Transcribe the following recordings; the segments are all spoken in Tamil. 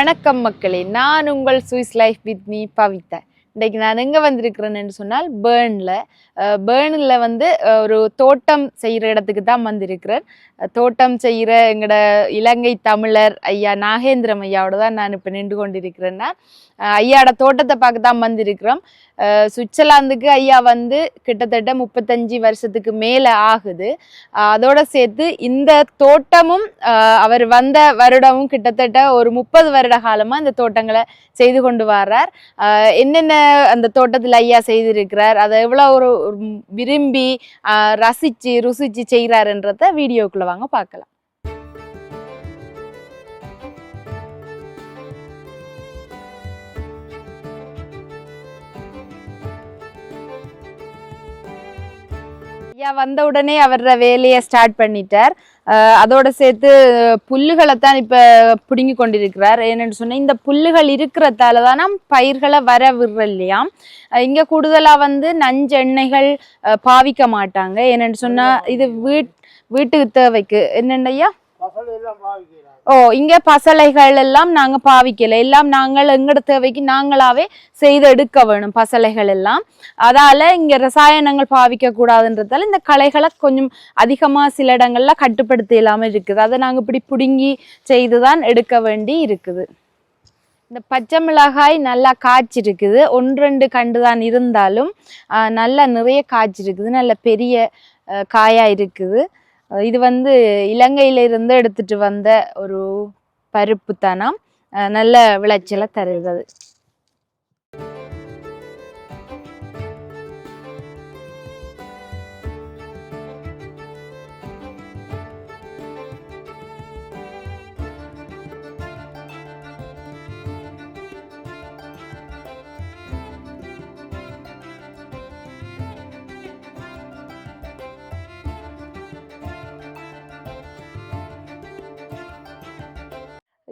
வணக்கம் மக்களே நான் உங்கள் Swiss life with me Pavitha. இன்றைக்கு நான் எங்கே வந்திருக்கிறேன்னு சொன்னால் பேர்னில். பேர்னில் வந்து ஒரு தோட்டம் செய்கிற இடத்துக்கு தான் வந்திருக்கிறேன். தோட்டம் செய்கிற எங்களோட இலங்கை தமிழர் ஐயா நாகேந்திரம் ஐயாவோட தான் நான் இப்போ நின்று கொண்டிருக்கிறேன்னா ஐயாட ஐயாவோட தோட்டத்தை பார்க்க தான் வந்திருக்கிறோம் சுவிட்சர்லாந்துக்கு ஐயா வந்து கிட்டத்தட்ட முப்பத்தஞ்சு வருஷத்துக்கு மேலே ஆகுது. அதோட சேர்த்து இந்த தோட்டமும் அவர் வந்த வருடமும் கிட்டத்தட்ட ஒரு முப்பது வருட காலமாக இந்த தோட்டங்களை செய்து கொண்டு வர்றார். என்னென்ன அந்த தோட்டத்தில் ஐயா செய்திருக்கிறார் அதை எவ்வளோ ஒரு விரும்பி ரசித்து ருசித்து செய்கிறாருன்றத வீடியோக்குள்ளே வாங்க பார்க்கலாம். ஐயா வந்த உடனே அவர வேலையை ஸ்டார்ட் பண்ணிட்டார். அதோட சேர்த்து புல்லுகளை தான் இப்போ பிடுங்கி கொண்டிருக்கிறார். ஏன்னு சொன்னால் இந்த புல்லுகள் இருக்கிறதால தான் நாம் பயிர்களை வர விடுற இல்லையா இங்கே கூடுதலாக வந்து நஞ்செண்ணெய்கள் பாவிக்க மாட்டாங்க. ஏன்னு சொன்னால் இது வீட் வீட்டுக்கு தேவைக்கு. என்னென்னையா ஓ இங்க பசலைகள் எல்லாம் நாங்க பாவிக்கல. எல்லாம் நாங்கள் எங்கட தேவைக்கு நாங்களாவே செய்து எடுக்க வேணும் பசலைகள் எல்லாம் அதால இங்க ரசாயனங்கள் பாவிக்க கூடாதுன்றதால இந்த களைகளை கொஞ்சம் அதிகமா சில இடங்கள்ல கட்டுப்படுத்த இல்லாம இருக்குது. அதை நாங்க இப்படி புடுங்கி செய்துதான் எடுக்க வேண்டி இருக்குது. இந்த பச்சை மிளகாய் நல்லா காய்ச்சிருக்குது. ஒன்று ரெண்டு கண்டு தான் இருந்தாலும் நல்லா நிறைய காய்ச்சிருக்குது. நல்ல பெரிய காயாக காயா இருக்குது. இது வந்து இலங்கையிலிருந்து எடுத்துட்டு வந்த ஒரு பருப்பு தானாம் நல்ல விளைச்சலை தருகிறது.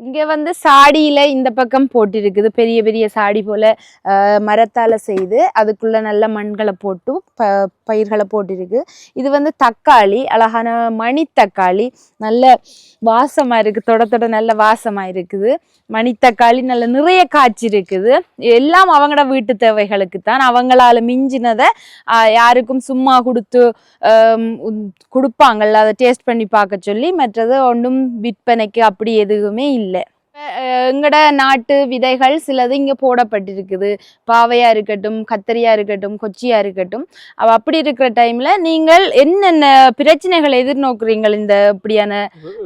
இங்கே வந்து சாடியில் இந்த பக்கம் போட்டிருக்குது. பெரிய பெரிய சாடி போல் மரத்தால் செய்து அதுக்குள்ளே நல்ல மண்களை போட்டு ப பயிர்களை போட்டிருக்கு. இது வந்து தக்காளி அழகான மணி தக்காளி நல்ல வாசமாக இருக்குது தொட தொட நல்ல வாசமாக இருக்குது. மணி தக்காளி நல்ல நிறைய காய்ச்சி இருக்குது. எல்லாம் அவங்களோட வீட்டு தேவைகளுக்கு தான். அவங்களால மிஞ்சினதை யாருக்கும் சும்மா கொடுத்து கொடுப்பாங்கள்ல கொடுப்பாங்கல்ல. அதை டேஸ்ட் பண்ணி பார்க்க சொல்லி மற்றது ஒன்றும் விற்பனைக்கு அப்படி எதுவுமே இல்லை. எங்கட நாட்டு விதைகள் சிலது இங்க போடப்பட்டிருக்குது. பாவையா இருக்கட்டும் கத்தரியா இருக்கட்டும் கொச்சியா இருக்கட்டும். அவ அப்படி இருக்கிற டைம்ல நீங்கள் என்னென்ன பிரச்சனைகளை எதிர்நோக்குறீங்கள் இந்த இப்படியான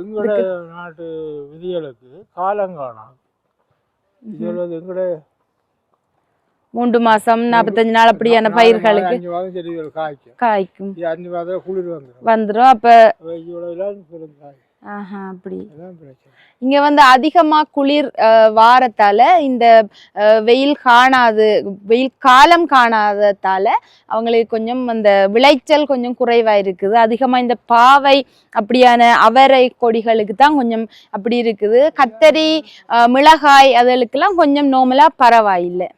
எங்களோட நாட்டு விதிகளுக்கு காலம் காணாது இதுல எங்களோட மூன்று மாசம் நாற்பத்தஞ்சு நாள் அப்படியான பயிர்களுக்கு காய்க்கும். வந்துடும் அப்ப அப்படி. இங்க வந்து அதிகமா குளிர் வாரத்தால இந்த வெயில் காணாது வெயில் காலம் காணாததால அவங்களுக்கு கொஞ்சம் அந்த விளைச்சல் கொஞ்சம் குறைவா இருக்குது அதிகமா இந்த பாவை அப்படியான அவரை கொடிகளுக்கு தான் கொஞ்சம் அப்படி இருக்குது. கத்தரி மிளகாய் அதுகளுக்கெல்லாம் கொஞ்சம் நோமலா பரவாயில்லை.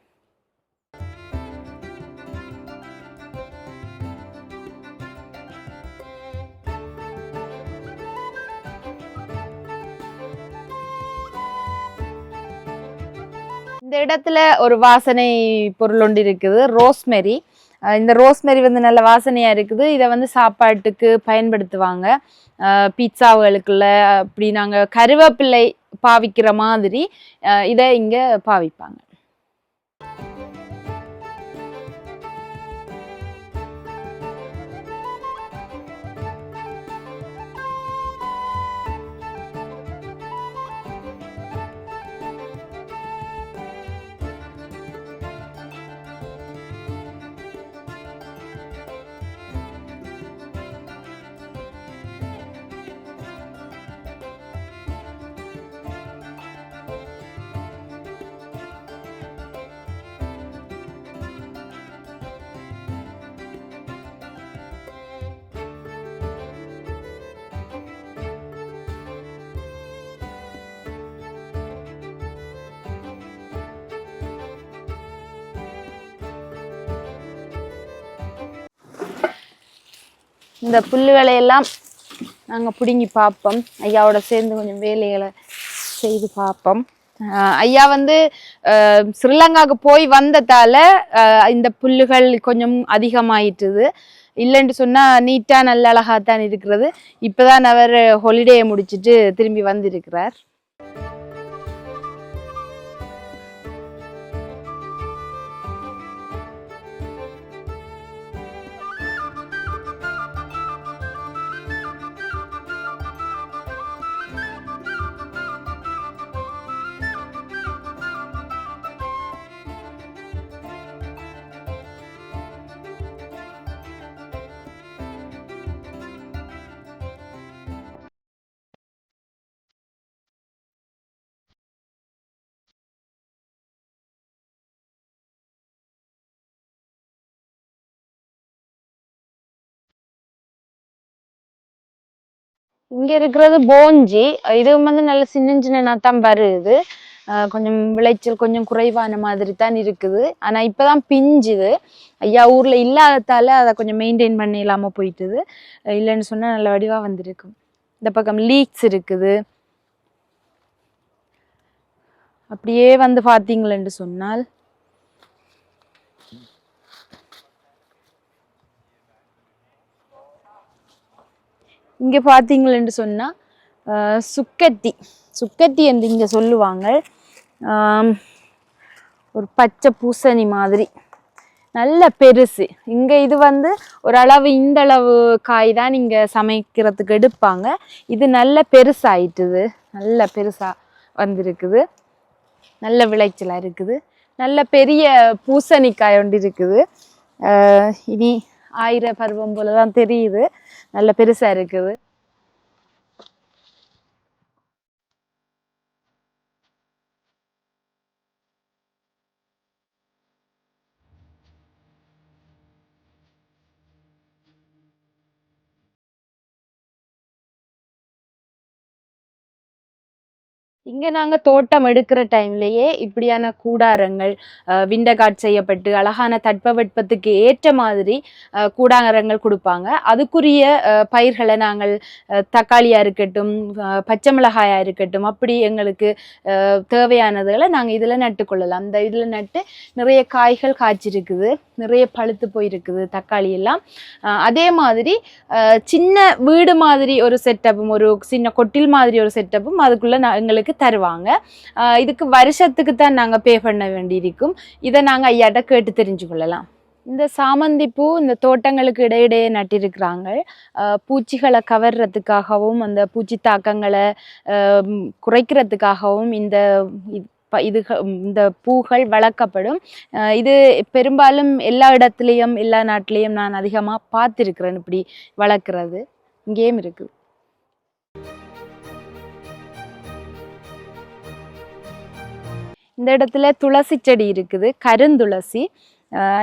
இந்த இடத்துல ஒரு வாசனை பொருள் ஒன்று இருக்குது ரோஸ்மெரி. இந்த ரோஸ்மெரி வந்து நல்ல வாசனையாக இருக்குது. இதை வந்து சாப்பாட்டுக்கு பயன்படுத்துவாங்க. பீட்சாவுகளுக்குள்ள அப்படி நாங்கள் கருவேப்பிள்ளை பாவிக்கிற மாதிரி இதை இங்கே பாவிப்பாங்க. இந்த புல்லுகளையெல்லாம் நாங்கள் பிடுங்கி பார்ப்போம் ஐயாவோட சேர்ந்து கொஞ்சம் வேலைகளை செய்து பார்ப்போம் ஐயா வந்து ஸ்ரீலங்காவுக்கு போய் வந்ததால இந்த புல்லுகள் கொஞ்சம் அதிகமாயிட்டுது. இல்லைன்னு சொன்னால் நீட்டாக நல்ல அழகாக தான் இருக்கிறது. இப்போதான் அவர் ஹாலிடேயை முடிச்சிட்டு திரும்பி வந்திருக்கிறார். இங்க இருக்கிறது போஞ்சி. இது வந்து நல்ல சின்ன சின்ன தான் வருது கொஞ்சம் விளைச்சல் கொஞ்சம் குறைவான மாதிரி தான் இருக்குது. ஆனா இப்பதான் பிஞ்சுது ஐயா ஊர்ல இல்லாததால அதை கொஞ்சம் மெயின்டைன் பண்ண இல்லாம போயிட்டுது. இல்லைன்னு சொன்னா நல்ல வடிவா வந்திருக்கும். இந்த பக்கம் லீக்ஸ் இருக்குது. அப்படியே வந்து பார்த்தீங்களேன்னு சொன்னால் இங்கே பார்த்தீங்களேன்னு சொன்னால் சுக்கத்தி. சுக்கத்தி என்று இங்கே சொல்லுவாங்க. ஒரு பச்சை பூசணி மாதிரி. நல்ல பெருசு. இங்கே இது வந்து ஒரு அளவு இந்த அளவு காய் தான் நீங்கள் சமைக்கிறதுக்கு எடுப்பாங்க. இது நல்ல பெருசாயிட்டுது. நல்ல பெருசாக வந்திருக்குது. நல்ல விளைச்சலாக இருக்குது. நல்ல பெரிய பூசணிக்காய் ஒன்று இருக்குது. இனி ஆயிர பருவம் போல தான் தெரியுது. நல்ல பெருசா இருக்குது. இங்க நாங்க தோட்டம் எடுக்கிற டைம்லயே இப்படியான கூடாரங்கள் விண்டகாட் செய்யப்பட்டு அழகான தட்பவெட்பத்துக்கு ஏற்ற மாதிரி கூடாரங்கள் கொடுப்பாங்க. அதுக்குரிய பயிர்களை நாங்கள் தக்காளியாக தக்காளியா இருக்கட்டும் பச்சை மிளகாயா இருக்கட்டும் அப்படி எங்களுக்கு தேவையானதுகளை நாங்க இதுல நட்டுக்கொள்ளலாம் அந்த இதுல நட்டு நிறைய காய்கள் காய்ச்சிருக்குது நிறைய பழுத்து போயிருக்குது தக்காளி எல்லாம். அதே மாதிரி சின்ன வீடு மாதிரி ஒரு செட்டப்பும் ஒரு சின்ன கொட்டில் மாதிரி ஒரு செட்டப்பும் அதுக்குள்ள நான் எங்களுக்கு தருவாங்க. இதுக்கு வருஷத்துக்கு தான் நாங்கள் பே பண்ண வேண்டியிருக்கும். இதை நாங்கள் ஐயாட்ட கேட்டு தெரிஞ்சு கொள்ளலாம். இந்த சாமந்தி பூ இந்த தோட்டங்களுக்கு இடையிடையே நட்டிருக்கிறாங்க. பூச்சிகளை கவர்றதுக்காகவும் அந்த பூச்சி தாக்கங்களை குறைக்கிறதுக்காகவும் இந்த இது ப- இந்த பூக்கள் வளர்க்கப்படும். இது பெரும்பாலும் எல்லா இடத்துலையும் எல்லா நாட்டிலையும் நான் அதிகமாக பார்த்துருக்குறேன் இப்படி வளர்க்குறது. இங்கேயும் இருக்குது. இந்த இடத்துல துளசி செடி இருக்குது கருந்துளசி.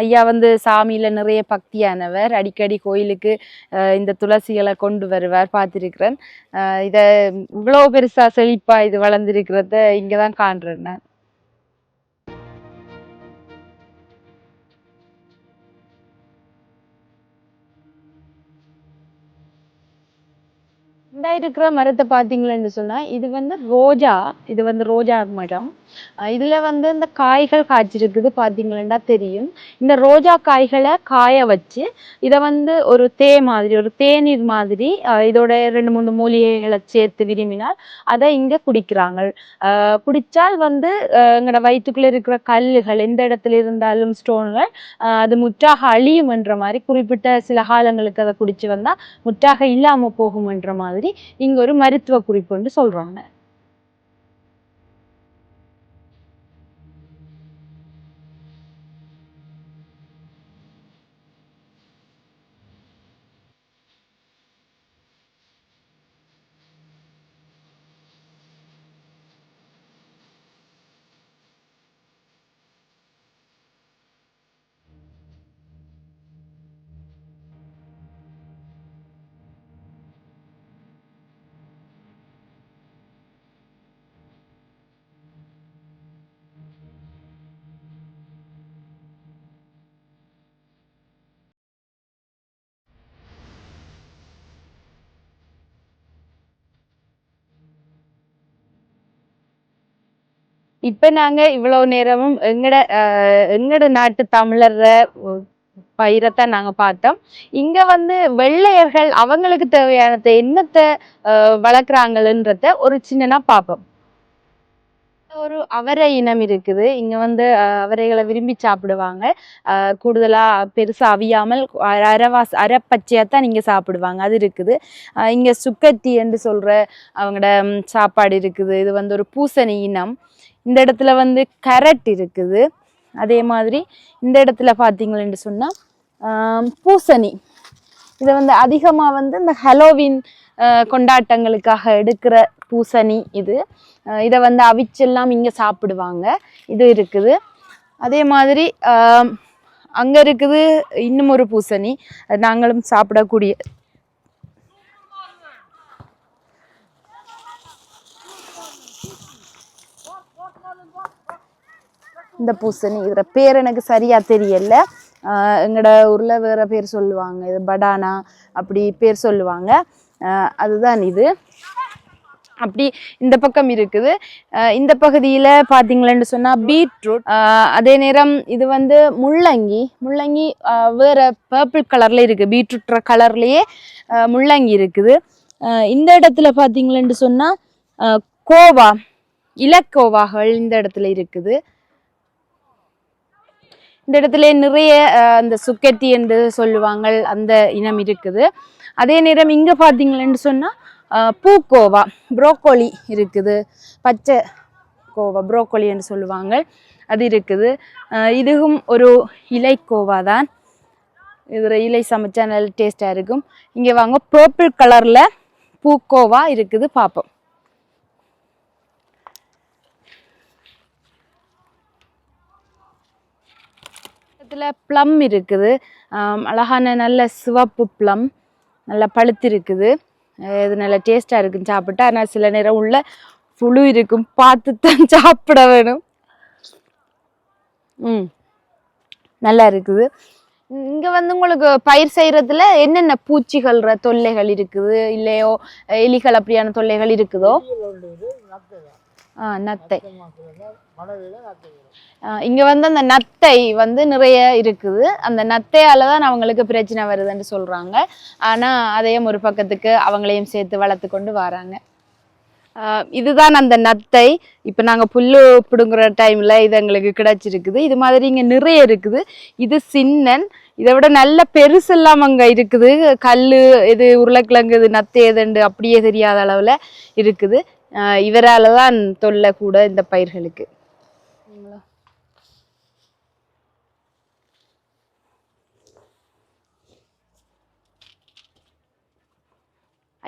ஐயா வந்து சாமியில நிறைய பக்தியானவர். அடிக்கடி கோயிலுக்கு இந்த துளசிகளை கொண்டு வருவார் பார்த்துருக்குறேன். இதை இவ்வளோ பெருசாக செழிப்பாக இது வளர்ந்துருக்கிறத இங்கே தான் காண்றேன் நான். இந்த இருக்கிற மரத்தை பார்த்தீங்களேன்னு சொன்னால் இது வந்து ரோஜா. இது வந்து ரோஜா மரம். இதுல வந்து இந்த காய்கள் காய்ச்சிருக்குது பார்த்தீங்களா தெரியும். இந்த ரோஜா காய்களை காய வச்சு இதை வந்து ஒரு தே மாதிரி ஒரு தேநீர் மாதிரி அஹ் இதோட ரெண்டு மூணு மூலிகைகளை சேர்த்து விரும்பினால் அதை இங்க குடிக்கிறாங்க. அஹ் குடிச்சால் வந்து அஹ் எங்களோட வயிற்றுக்குள்ள இருக்கிற கல்லுகள் எந்த இடத்துல இருந்தாலும் ஸ்டோன்கள் அது முற்றாக அழியும் என்ற மாதிரி குறிப்பிட்ட சில காலங்களுக்கு அதை குடிச்சு வந்தா முற்றாக இல்லாம போகும் என்ற மாதிரி இங்க ஒரு மருத்துவ குறிப்பு சொல்றாங்க. இப்ப நாங்க இவ்வளவு நேரமும் எங்கட அஹ், எங்கட நாட்டு தமிழர்ற பயிரத்தை பயிரைத்தான் நாங்க பார்த்தோம். இங்க வந்து வெள்ளையர்கள் அவங்களுக்கு தேவையானதை என்னத்தை அஹ், வளர்க்குறாங்கன்றத ஒரு சின்னனா பார்ப்போம். ஒரு அவரை இனம் இருக்குது. இங்க வந்து அவரைகளை விரும்பி சாப்பிடுவாங்க. அஹ், கூடுதலா பெருசா அவியாமல் அர- அரவாஸ் அரைப்பச்சையாத்தான் இங்க சாப்பிடுவாங்க. அது இருக்குது. இங்கே இங்க என்று சொல்ற அவங்களோட சாப்பாடு இருக்குது. இது வந்து ஒரு பூசணி இனம். இந்த இடத்துல வந்து கரட் இருக்குது. அதே மாதிரி இந்த இடத்துல பார்த்தீங்களேன்னு சொன்னால் பூசணி. இதை வந்து அதிகமாக வந்து இந்த ஹலோவின் கொண்டாட்டங்களுக்காக எடுக்கிற பூசணி இது. இதை வந்து அவிச்செல்லாம் இங்கே சாப்பிடுவாங்க. இது இருக்குது. அதே மாதிரி அங்கே இருக்குது இன்னும் ஒரு பூசணி. நாங்களும் சாப்பிடக்கூடிய இந்த பூசணி. இதோட பேர் எனக்கு சரியாக தெரியல. எங்களோட ஊரில் வேறு பேர் சொல்லுவாங்க. இது படானா அப்படி பேர் சொல்லுவாங்க. அதுதான் இது. அப்படி இந்த பக்கம் இருக்குது. இந்த பகுதியில் பார்த்தீங்களேன்னு சொன்னால் பீட்ரூட் அதே நேரம் இது வந்து முள்ளங்கி முள்ளங்கி வேறு பர்பிள் கலரில் இருக்குது பீட்ரூட் கலர்லேயே முள்ளங்கி இருக்குது. இந்த இடத்துல பார்த்தீங்களேன்னு சொன்னால் கோவா இலக்கோவாகள் இந்த இடத்துல இருக்குது. இந்த இடத்துல நிறைய அந்த சுக்கெட்டி என்று சொல்லுவாங்க அந்த இனம் இருக்குது. அதே நேரம் இங்கே பார்த்தீங்களேன்னு சொன்னா பூக்கோவா புரோக்கோலி இருக்குது. பச்சை கோவா புரோக்கோலி என்று சொல்லுவாங்க. அது இருக்குது. இதுவும் ஒரு இலை கோவா தான். இதில் இலை சமைச்சா நல்ல டேஸ்ட்டாக இருக்கும். இங்கே வாங்க பர்பிள் கலரில் பூக்கோவா இருக்குது பார்ப்போம் இதில் ப்ளம் இருக்குது. அழகான நல்ல சிவப்பு ப்ளம் நல்லா பழுத்து இருக்குது. இது நல்லா டேஸ்ட்டாக இருக்கும் சாப்பிட்டா ஆனால் சில நேரம் உள்ள புழு இருக்கும். பார்த்து தான் சாப்பிட வேணும். ம். நல்லா இருக்குது. இங்கே வந்து உங்களுக்கு பயிர் செய்கிறதுல என்னென்ன பூச்சிகள்ற தொல்லைகள் இருக்குது? இல்லையோ எலிகள் அப்படியான தொல்லைகள் இருக்குதோ? நத்தை. இங்க வந்து அந்த நத்தை வந்து நிறைய இருக்குது. அந்த நத்தையால தான் அவங்களுக்கு பிரச்சனை வருதுன்னு சொல்றாங்க. ஆனா அதையும் ஒரு பக்கத்துக்கு அவங்களையும் சேர்த்து வளர்த்து கொண்டு வராங்க. இதுதான் அந்த நத்தை. இப்போ நாங்க புல்லு பிடுங்குற டைம்ல இது எங்களுக்கு கிடைச்சிருக்குது. இது மாதிரி இங்க நிறைய இருக்குது. இது சின்னன். இதை விட நல்ல பெருசெல்லாம் அங்க இருக்குது. கல்லு இது உருளைக்கிழங்கு இது நத்தை எதுண்டு அப்படியே தெரியாத அளவுல இருக்குது. இவரால தான் தொல்லை கூட இந்த பயிர்களுக்கு.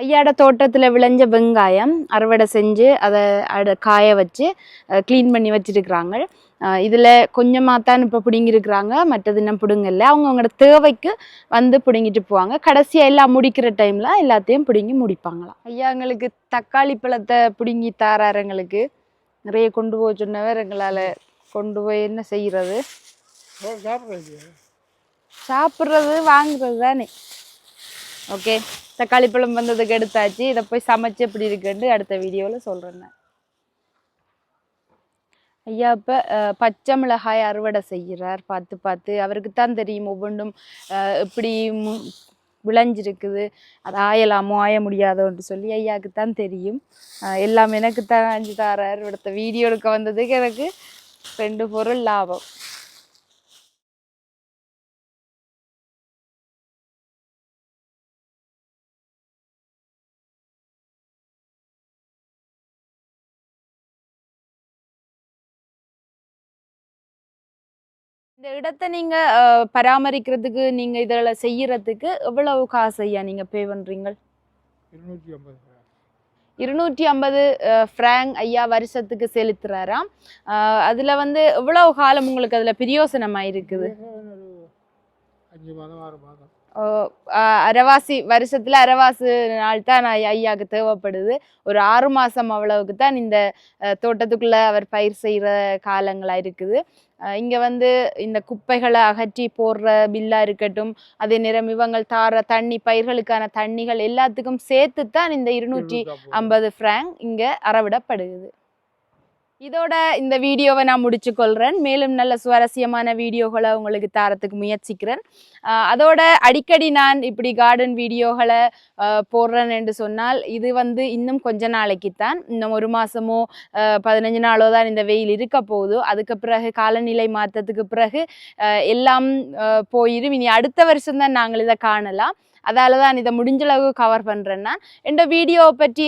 ஐயாட தோட்டத்தில் விளைஞ்ச வெங்காயம் அறுவடை செஞ்சு அதை அட காய வச்சு க்ளீன் பண்ணி வச்சிருக்கிறாங்க. இதில் கொஞ்சமாக தான் இப்போ பிடுங்கிருக்கிறாங்க மற்றது இன்னும் பிடுங்கல. அவங்கவுங்களோட தேவைக்கு வந்து பிடுங்கிட்டு போவாங்க. கடைசியாக எல்லாம் முடிக்கிற டைமில் எல்லாத்தையும் பிடுங்கி முடிப்பாங்களாம் ஐயா எங்களுக்கு தக்காளி பழத்தை பிடுங்கி தாராரு எங்களுக்கு. நிறைய கொண்டு போக சொன்னவர் எங்களால் கொண்டு போய் என்ன செய்கிறது சாப்பிட்றது சாப்பிட்றது வாங்குறது தானே. ஓகே? தக்காளி பழம் வந்ததுக்கு எடுத்தாச்சு. இதை போய் சமைச்சு எப்படி இருக்குன்னு அடுத்த வீடியோவில் சொல்கிறேன் நான். ஐயா இப்போ பச்சை மிளகாய் அறுவடை செய்கிறார். பார்த்து பார்த்து. அவருக்கு தான் தெரியும் ஒவ்வொன்றும் எப்படி மு- விளைஞ்சிருக்குது. அது ஆயலாமோ ஆய முடியாதோன்ட்டு சொல்லி ஐயாவுக்கு தான் தெரியும் எல்லாம் எனக்கு தான் அஞ்சு தாரார். அடுத்த வீடியோ எடுக்க வந்ததுக்கு எனக்கு ரெண்டு பொருள் லாபம். இந்த இடத்தை நீங்க பராமரிக்கிறதுக்கு நீங்க இதுல செய்யறதுக்கு எவ்வளவு காசு ஐயா நீங்க பே பண்றீங்க இருநூற்றி ஐம்பது ஃப்ராங்க் ஐயா வருஷத்துக்கு செலுத்துறாராம். அதுல வந்து எவ்வளவு காலம் உங்களுக்கு அதுல பிரயோசனமா இருக்குது? அரவாசி வருஷத்துல அரவாசி நாள் தான் ஐயாவுக்கு தேவைப்படுது. ஒரு ஆறு மாசம் அவ்வளவுக்கு தான் இந்த தோட்டத்துக்குள்ள அவர் பயிர் செய்யற காலங்களா இருக்குது. இங்க வந்து இந்த குப்பைகளை அகற்றி போடுற பில்லா இருக்கட்டும் அதே நேரம் இவங்கள் தார தண்ணி பயிர்களுக்கான தண்ணிகள் எல்லாத்துக்கும் சேர்த்து தான் இந்த இருநூற்றி ஐம்பது. ஃப்ராங்க் இங்க அறவிடப்படுகிறது. இதோட இந்த வீடியோவை நான் முடிச்சு கொள்கிறேன் மேலும் நல்ல சுவாரஸ்யமான வீடியோகளை உங்களுக்கு தரத்துக்கு முயற்சிக்கிறேன். அதோட அடிக்கடி நான் இப்படி கார்டன் வீடியோகளை போடுறேன் என்று சொன்னால் இது வந்து இன்னும் கொஞ்ச நாளைக்கு தான் இன்னும் ஒரு மாதமோ பதினஞ்சு நாளோ தான் இந்த வெயில் இருக்க போகுது. அதுக்கு பிறகு காலநிலை மாற்றத்துக்கு பிறகு எல்லாம் போயிடும் இனி அடுத்த வருஷம்தான் நாங்கள் இதை காணலாம். அதால தான் இதை முடிஞ்சளவு கவர் பண்ணுறேன்னா இந்த வீடியோவை பற்றி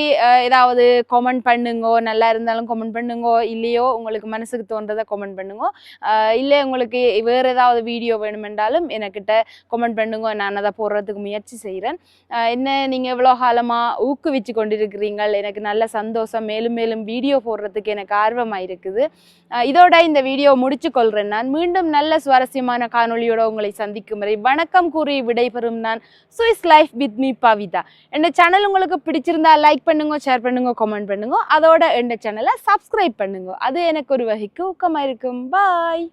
ஏதாவது கமெண்ட் பண்ணுங்கோ நல்லா இருந்தாலும் கமெண்ட் பண்ணுங்கோ இல்லையோ உங்களுக்கு மனசுக்கு தோன்றதை கமெண்ட் பண்ணுங்கோ. இல்லை உங்களுக்கு வேறு ஏதாவது வீடியோ வேணுமென்றாலும் எனக்கிட்ட கமெண்ட் பண்ணுங்க நான் அதை போடுறதுக்கு முயற்சி செய்கிறேன். என்ன நீங்கள் எவ்வளோ காலமாக ஊக்குவிச்சு கொண்டிருக்கிறீங்கள் எனக்கு நல்ல சந்தோஷம் மேலும் மேலும் வீடியோ போடுறதுக்கு எனக்கு ஆர்வமாக இருக்குது. இதோட இந்த வீடியோ முடிச்சு கொள்கிறேன் நான். மீண்டும் நல்ல சுவாரஸ்யமான காணொலியோட உங்களை சந்திக்கும் வரை வணக்கம் கூறி விடைபெறும் நான் Swiss life with me Pavitha N channel உங்களுக்கு பிடிச்சிருந்தா லைக் பண்ணுங்க ஷேர் பண்ணுங்க கமெண்ட் பண்ணுங்க அதோட என் சேனலை சப்ஸ்கிரைப் பண்ணுங்க அது எனக்கு ஒரு வகைக்கு ஊக்கமாக இருக்கும் பாய்